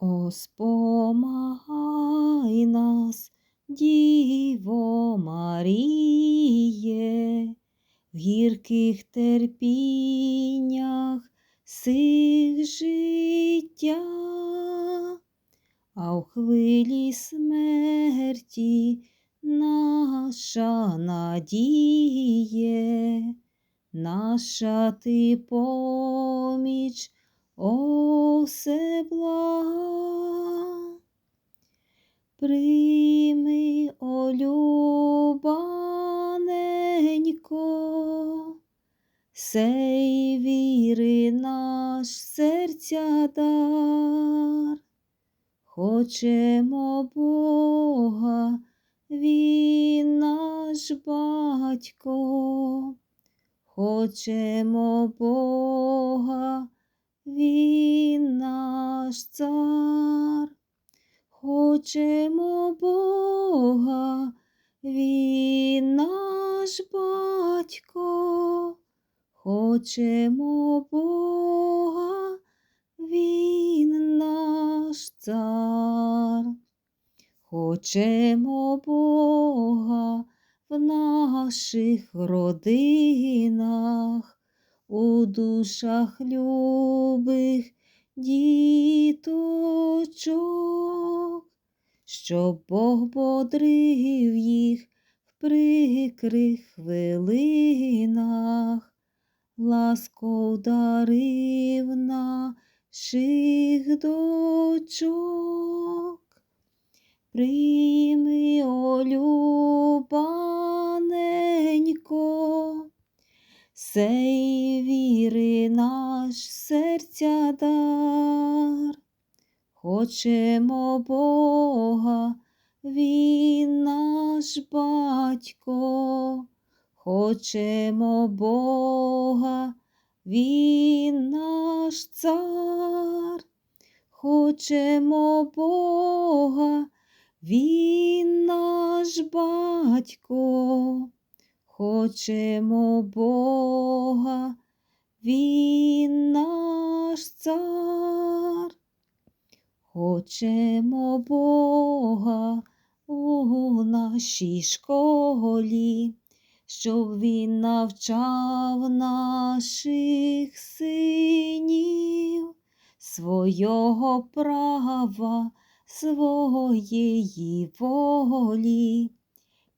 О, спомагай нас, Діво Маріє, в гірких терпіннях сих життя, а в хвилі смерті наша надіє, наша ти поміч. О, все блага, прийми, о, любаненько, сей віри наш серця дар, хочемо Бога, він наш батько, хочемо Бога. Він наш цар, хочемо Бога, Він наш батько, хочемо Бога, Він наш цар, хочемо Бога в наших родинах у душах любих діточок, щоб Бог бодрив їх в прикрих хвилинах, ласков дарив наших дочок. Прийми, о, сей віри наш серця дар, хочемо Бога, Він наш батько, хочемо Бога, Він наш цар, хочемо Бога, Він наш батько. Хочемо Бога, Він наш цар, хочемо Бога у нашій школі, щоб Він навчав наших синів свого права, своєї волі.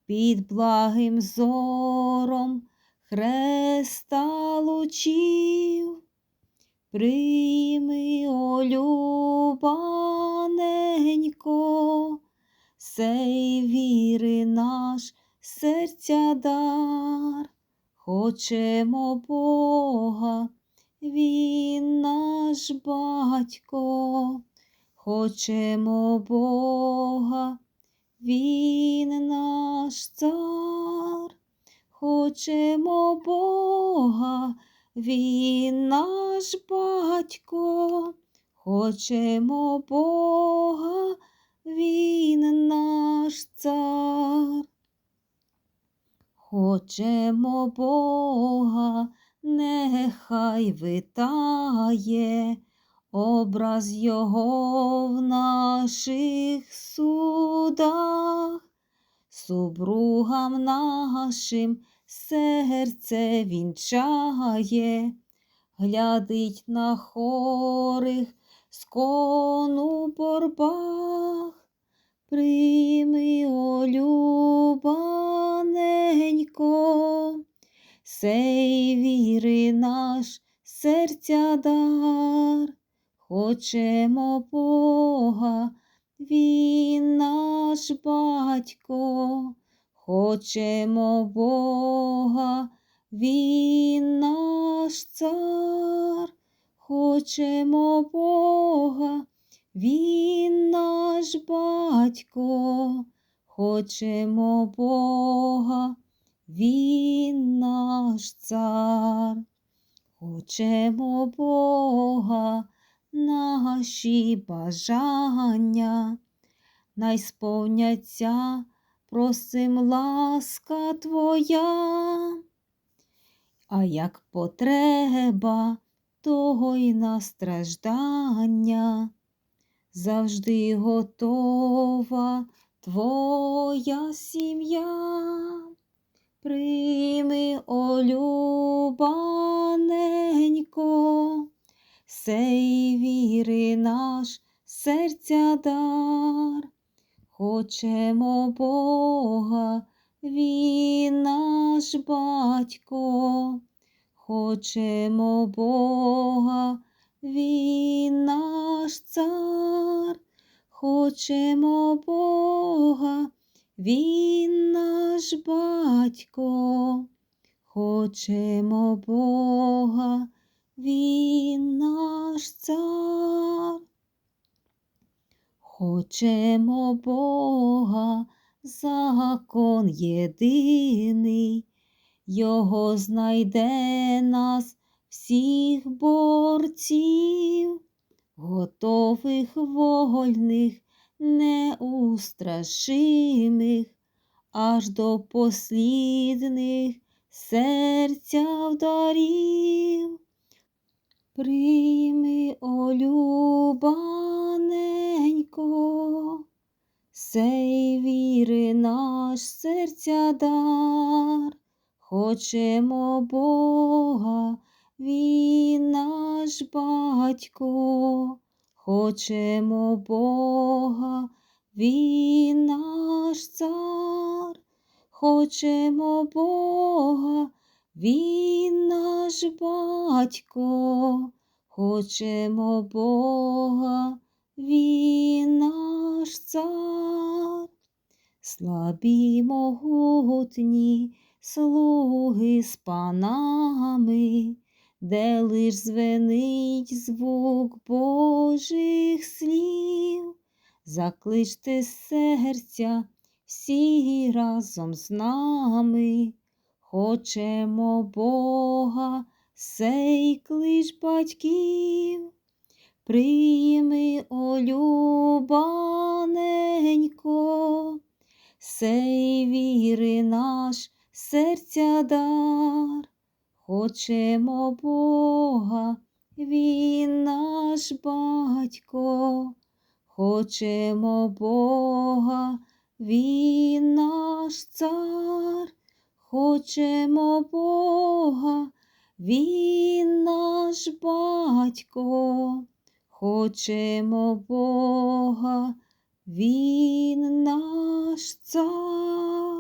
Під благим зором хреста лучів, прийми, о, любаненько, сей віри наш серця дар, хочемо Бога, Він наш батько, хочемо Бога. Він наш цар, хочемо Бога, Він наш батько, хочемо Бога, Він наш цар, хочемо Бога, нехай витає образ Його в наших судах, супругам нашим серце вінчає, глядить на хорих скону борбах, прийми, о, любаненько, сей віри наш серця дар. Хочемо Бога, Він наш батько, хочемо Бога, Він наш цар, хочемо Бога, Він наш батько, хочемо Бога, Він наш цар, хочемо Бога наші бажання, най сповняться, просим ласка Твоя, а як потреба, того й на страждання, завжди готова твоя сім'я. Прийми, олюбаненько, сей віри наш серця дар, хочемо Бога, він наш батько, хочемо Бога, він наш цар, хочемо Бога, він наш батько, хочемо Бога, він наш цар. Хочемо Бога, закон єдиний, Його знайде нас всіх борців, готових вольних, неустрашимих, аж до послідних серця вдарів. Прийми, олюбаненько, сей віри наш серця дар, хочемо Бога, він наш батько, хочемо Бога, він наш цар, хочемо Бога, він наш батько, хочемо Бога, він наш цар. Слабі могутні слуги з панами, де лиш звенить звук Божих слів, закличте серця всі разом з нами. Хочемо Бога, сей клич батьків, прийми, олюбаненько, сей віри наш серця дар, хочемо Бога, він наш батько, хочемо Бога, він наш цар. Хочемо Бога, він наш батько, хочемо Бога, він наш цар.